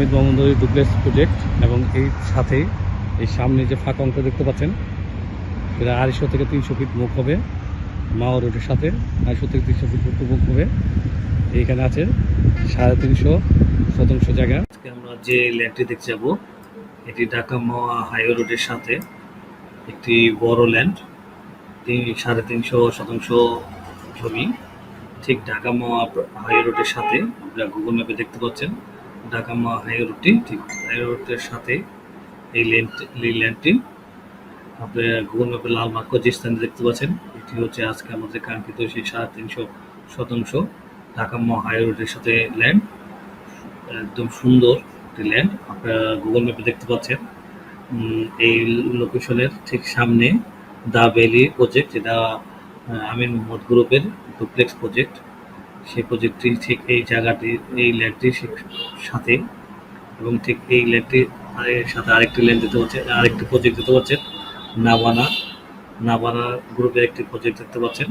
Amit Mohammad duplex project এবং এই সাথেই এই সামনে যে ফাঁকা অংশ দেখতে পাচ্ছেন এটা আড়াইশো থেকে তিনশো ফিট মুখ হবে। মাওয়া রোডের সাথে আড়াইশো থেকে তিনশো ফিট উত্তর মুখ হবে। এইখানে আছে সাড়ে তিনশো শতাংশ জায়গা। আজকে আমরা যে ল্যান্ডটি দেখতে যাব, এটি ঢাকা মাওয়া হাইওয়ে রোডের সাথে একটি বড় ল্যান্ড। তিন, সাড়ে তিনশো শতাংশ জমি। ঠিক ঢাকা মাওয়া হাইওয়ে রোডের সাথে আপনারা গুগল ম্যাপে দেখতে পাচ্ছেন। ঢাকা হাইওয়ে রোডটি ঠিক হাইওয়ে রোডের সাথে এই ল্যান্ড এই ল্যান্ডটি আপনি গুগল ম্যাপে লাল মার্ক যে স্থানে দেখতে পাচ্ছেন, এটি হচ্ছে আজকে আমাদের কাঙ্ক্ষিত সেই সাড়ে তিনশো শতাংশ ঢাকা হাইওয়ে রোডের সাথে ল্যান্ড একদম সুন্দর একটি ল্যান্ড আপনারা গুগল ম্যাপে দেখতে পাচ্ছেন। এই লোকেশনের ঠিক সামনে দা ভ্যালি প্রজেক্ট যেটা আমির মোহাম্মদ গ্রুপের ডুপ্লেক্স প্রজেক্ট সেই প্রজেক্টটি ঠিক এই জায়গাটি, এই ল্যান্ডটির সাথে এবং ঠিক এই এর সাথে আরেকটি ল্যান্ড দিতে পারছেন আরেকটি প্রজেক্ট দিতে পারছেন নাবানা নাবানা গ্রুপের একটি প্রজেক্ট দেখতে পাচ্ছেন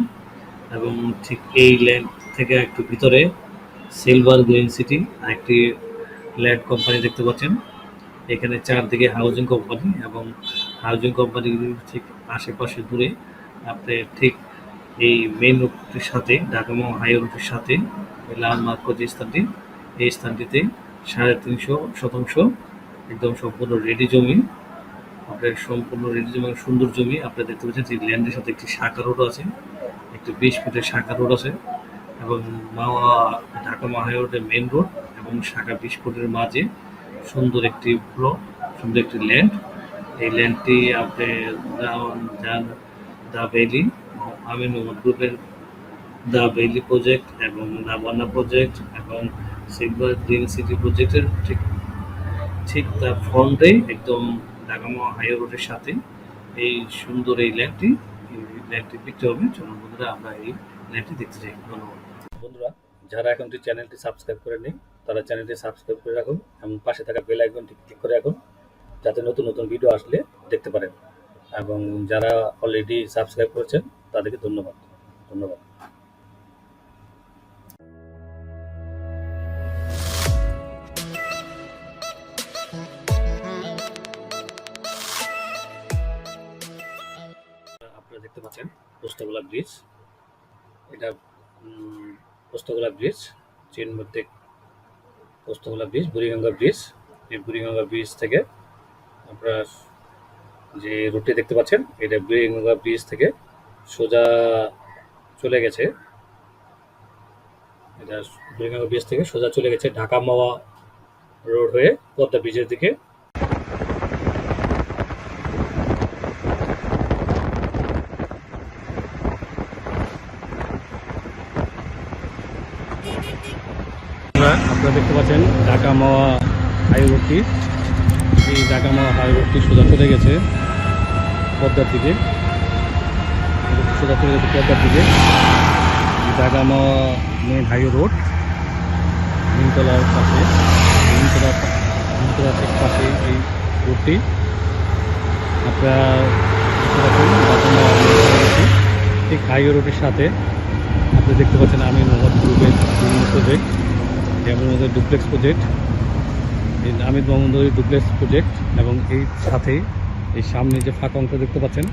এবং ঠিক এই ল্যান্ড থেকে একটু ভিতরে সিলভার গ্রিন সিটি আরেকটি ল্যান্ড কোম্পানি দেখতে পাচ্ছেন। এখানে চারদিকে হাউজিং কোম্পানি এবং হাউজিং কোম্পানিগুলির ঠিক আশেপাশে দূরে আপনি ঠিক এই মেইন রোডটির সাথে ঢাকামো হাই রোডের সাথে লাল মার্ক যে স্থানটি, এই স্থানটিতে সাড়ে তিনশো শতাংশ একদম সম্পূর্ণ রেডি জমি। আপনার সম্পূর্ণ রেডি জমি সুন্দর জমি আপনি দেখতে পাচ্ছেন যে ল্যান্ডের সাথে একটি শাখা রোড আছে, একটি বিশ ফিটের শাখা রোড আছে এবং মাওয়া ঢাকা মাহাই রোডের মেইন রোড এবং শাখা বিশ ফুটের মাঝে সুন্দর একটি ব্লক সুন্দর একটি ল্যান্ড এই ল্যান্ডটি আপনি দা ভ্যালি আমিন মোহাম্মদ গ্রুপের দা ভ্যালি প্রজেক্ট এবং নাবান্না প্রজেক্ট এবং সিলভার গ্রিন সিটি প্রজেক্টের ঠিক ঠিক তার ফ্রন্টেই একদম ঢাকামা হাই রোডের সাথে এই সুন্দর এই ল্যান্ডটি ল্যান্ডটি বিক্রি হবে। চলুন বন্ধুরা, আমরা এই ল্যান্ডটি দেখতে চাই ধন্যবাদ। বন্ধুরা, যারা এখনটি চ্যানেলটি সাবস্ক্রাইব করেনি তারা চ্যানেলটি সাবস্ক্রাইব করে রাখুন এবং পাশে থাকা বেল আইকনটি ক্লিক করে রাখুন, যাতে নতুন নতুন ভিডিও আসলে দেখতে পারেন। এবং যারা অলরেডি সাবস্ক্রাইব করেছেন তাদেরকে ধন্যবাদ। ধন্যবাদ। আপনারা দেখতে পাচ্ছেন পোস্তগোলা ব্রিজ। এটা পোস্তগোলা ব্রিজ, চীন মধ্যে পোস্তগোলা ব্রিজ, বুড়িগঙ্গা ব্রিজ। এই বুড়িগঙ্গা ব্রিজ থেকে আপনারা যে রুটটি দেখতে পাচ্ছেন, এটা বুড়িগঙ্গা ব্রিজ থেকে সোজা চলে গেছে। এটা বুড়িগঙ্গা ব্রিজ থেকে সোজা চলে গেছে ঢাকা মাওয়া রোড হয়ে পদ্মা ব্রিজের দিকে। আপনারা দেখতে পাচ্ছেন ঢাকা মাওয়া হাই রোডটি এই ঢাকা মাওয়া হাই রোডটি সোজা চলে গেছে পদ্মার দিকে। সোজা চলে গেছে পদ্মার দিকে মাওয়া মেন হাই রোড নিমতলার পাশে নিমতলার নিমতলার ঠিক পাশে এই রোডটি আপনারা দেখতে পাচ্ছেন। ঠিক হাইওয়ে রোডের সাথে আপনি দেখতে পাচ্ছেন আমি মোহাম্মদ গ্রুপের বিভিন্ন প্রজেক্ট যেমন আমাদের duplex project Amid Mohammad duplex project এবং এই সাথে এই সামনে যে ফাঁকা অংশ দেখতে পাচ্ছেন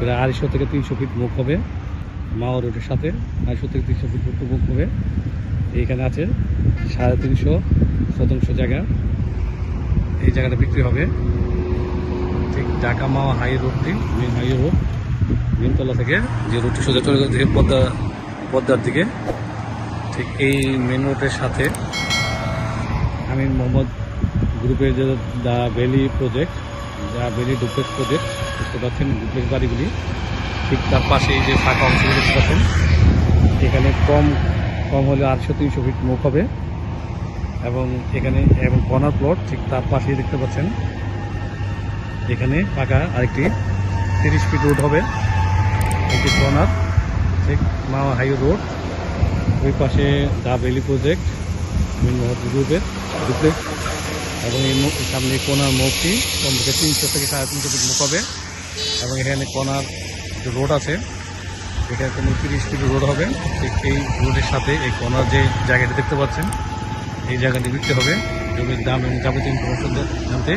এটা আড়াইশো থেকে তিনশো ফিট মুখ হবে, মাওয়া রোডের সাথে আড়াইশো থেকে তিনশো ফিট মুখ হবে। এইখানে আছে সাড়ে তিনশো শতাংশ জায়গা। এই জায়গাটা বিক্রি হবে। ঠিক ঢাকা মাওয়া হাই রোডটি, মেন হাই রোড, মেনতলা থেকে যে রোডটি সোজা চলে যাচ্ছে পদ্মা, পদ্মার দিকে। ঠিক এই মেন রোডের সাথে আমি মোহাম্মদ গ্রুপের যে the valley project the valley duplex project দেখতে পাচ্ছেন ডুপ্লেক্স বাড়িগুলি ঠিক তার পাশে যে ফাঁকা অংশগুলি দেখতে পাচ্ছেন। এখানে কম কম হলে আটশো তিনশো ফিট মুখ হবে। এবং এখানে, এবং কর্নার প্লট ঠিক তার পাশেই দেখতে পাচ্ছেন। এখানে ফাঁকা আরেকটি তিরিশ ফিট রোড হবে। একটি কর্নার ঠিক মা হাই রোড। ওই পাশে দা ভ্যালি প্রজেক্ট মোহাম্মদ গ্রুপের ডুপ্লেক্স এবং এই সামনে কোনার মুখটি কমপক্ষে তিনশো থেকে সাড়ে তিনশো ফিট মুখ হবে এবং এখানে কোনার যে রোড আছে, এটা কোনো তিরিশ ফিট রোড হবে। এই রোডের সাথে এই কোনার যে জায়গাটা দেখতে পাচ্ছেন, এই জায়গাটি বিক্রি হবে। জমির দাম এবং যাবতীয় ইনফরমেশন জানতে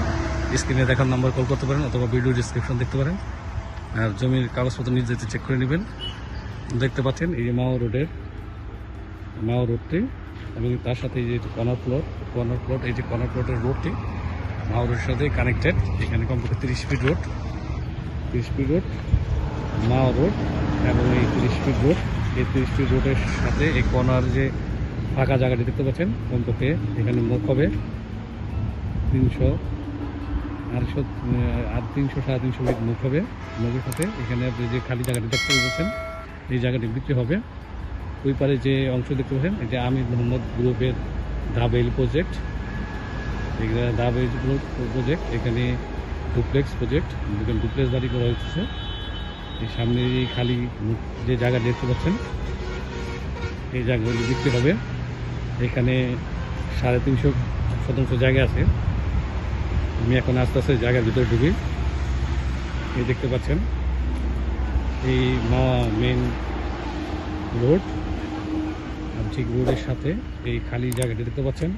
স্ক্রিনে দেখার নাম্বার কল করতে পারেন অথবা ভিডিও ডিসক্রিপশন দেখতে পারেন। আর জমির কাগজপত্র নিজে চেক করে নেবেন। দেখতে পাচ্ছেন এই যে মাও রোডের, মাও রোডটি। এবং তার সাথে এই যে কর্নার প্লট কর্নার প্লট এই যে কর্নার প্লটের রোডটি মাও রোডের সাথে কানেক্টেড এখানে কমপক্ষে তিরিশ ফিট রোড তিরিশ ফিট রোড মাও রোড এবং এই তিরিশ ফিট রোড এই তিরিশ ফিট রোডের সাথে এই কর্নার যে ফাঁকা জায়গাটি দেখতে পাচ্ছেন, কমপক্ষে এখানে মুখ হবে তিনশো আড়াইশো আর তিনশো, সাড়ে তিনশো ফিট মুখ হবে। মুখের সাথে এখানে আপনি যে খালি জায়গাটি দেখতে পাচ্ছেন, এই জায়গাটি বিক্রি হবে। ওই পারে যে অংশ দেখতে পাচ্ছেন এটা আমির মোহাম্মদ গ্রুপের দাবেল প্রজেক্ট এখানে দাবেল প্রজেক্ট এখানে ডুপ্লেক্স প্রজেক্ট এখানে ডুপ্লেক্স বাড়ি করা হচ্ছে এই সামনে এই খালি যে জায়গা দেখতে পাচ্ছেন, এই জায়গাগুলি দেখতে হবে এখানে সাড়ে তিনশো শতাংশ জায়গা আছে। আমি এখন আস্তে আস্তে জায়গার ভিতরে ঢুকি। এই দেখতে পাচ্ছেন, এই মাওয়া মেন রোড ঠিক রোডের সাথে এই খালি জায়গাটি দেখতে পাচ্ছেন।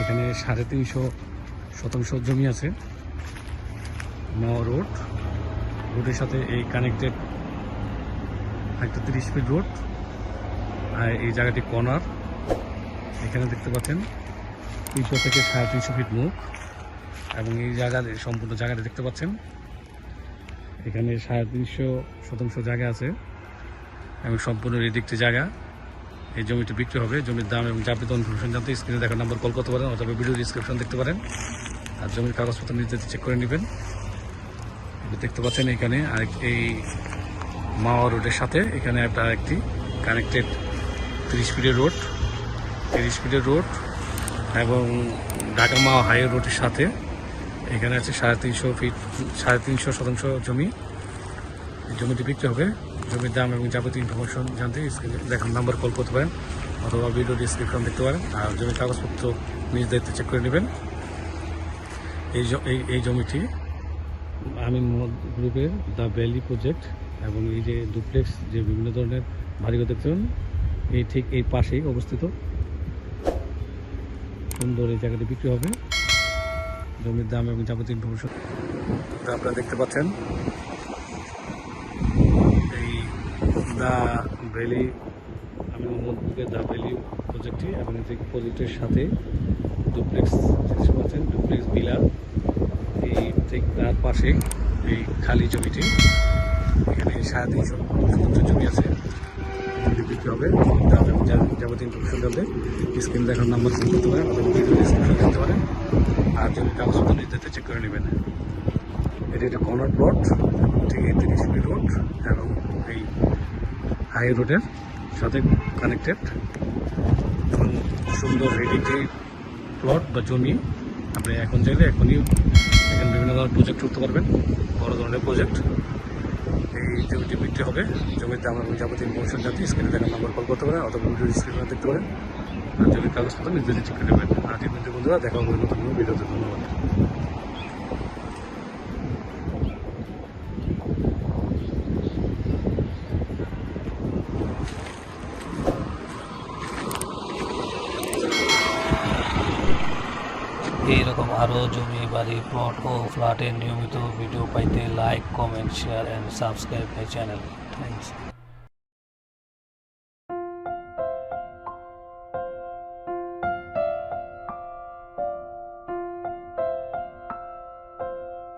এখানে সাড়ে তিনশো শতাংশ জমি আছে। মাওয়া রোড। রোডের সাথে এই কানেক্টেড একটা তিরিশ ফিট রোড আর এই জায়গাটি কর্নার এখানে দেখতে পাচ্ছেন তিনশো থেকে সাড়ে তিনশো ফিট মুখ। এবং এই জায়গার সম্পূর্ণ জায়গাটা দেখতে পাচ্ছেন। এখানে সাড়ে তিনশো শতাংশ জায়গা আছে। এবং সম্পূর্ণ রেডিকটি জায়গা। এই জমিটি বিক্রি হবে। জমির দাম এবং যাবতীয় ইনফরমেশন জানতে স্ক্রিনে দেখার নাম্বার কল করতে পারেন অথবা ভিডিও ডিসক্রিপশন দেখতে পারেন। আর জমির কাগজপত্র নিজে চেক করে নেবেন। দেখতে পাচ্ছেন এখানে আরেক এই মাওয়া রোডের সাথে। এখানে একটা একটি কানেক্টেড তিরিশ ফিটের রোড তিরিশ ফিটের রোড এবং ঢাকা মাওয়া হাইওয়ে রোডের সাথে। এখানে আছে সাড়ে তিনশো ফিট সাড়ে তিনশো শতাংশ জমি। জমিটি বিক্রি হবে। জমির দাম এবং যাবতীয় ইনফরমেশন জানতে দেখার নাম্বার কল করতে পারেন অথবা ভিডিও ডিসক্রিপশন দেখতে পারেন। আর জমির কাগজপত্র নিজ দায়িত্বে চেক করে নেবেন। এই এই জমিটি মোহাম্মদ গ্রুপের দ্য ভ্যালি প্রজেক্ট এবং এই যে ডুপ্লেক্স যে বিভিন্ন ধরনের বাড়িঘর দেখছেন এই ঠিক এই পাশেই অবস্থিত। সুন্দর এই জায়গাটি বিক্রি হবে। জমির দাম এবং যাবতীয় ইনফরমেশন আপনারা দেখতে পাচ্ছেন এই দ্য ভ্যালি আমি মোহাম্মদ গ্রুপের দ্য ভ্যালি প্রজেক্টটি এবং এই প্রজেক্টের সাথে ডুপ্লেক্স দেখতে পাচ্ছেন ডুপ্লেক্স বিলার এই ঠিক তার পাশে এই খালি জমিটি। এখানে সাড়ে তিনশো শতাংশ জমি আছে। বিক্রি হবে। যাবতীয় ইনফরমেশন জানতে স্ক্রিন দেখার নাম্বার ফোন করতে পারেন অথবা ভিডিও ডিসক্রিপশন দেখতে পারেন। আর জমির কাগজপত্র নিজেতে চেক করে নেবেন। এটি একটা কর্নার প্লট ঠিক এই তিরিশ রোড এবং এই হাই রোডের সাথে কানেক্টেড এবং সুন্দর রেডিটি প্লট বা জমি, আপনি এখন চাইলে এখনই এখানে বিভিন্ন ধরনের প্রজেক্ট করতে পারবেন। বড় ধরনের প্রজেক্ট এই জমিটি বিক্রি হবে। দাম এবং যাবতীয় ইনফরমেশন জানতে স্ক্রিনে দেখার নাম্বার কল করতে পারেন অথবা ভিডিও স্ক্রিনে দেখতে পারেন। আর জমির কাগজপত্র নিজেদের চেক করে নেবেন। আর বন্ধুরা, দেখা হবে নতুন ভিডিওতে ধন্যবাদ। আরও জমি, বাড়ি প্লট ও ফ্ল্যাটের নিয়মিত ভিডিও পাইতে like comment share and subscribe my channel thanks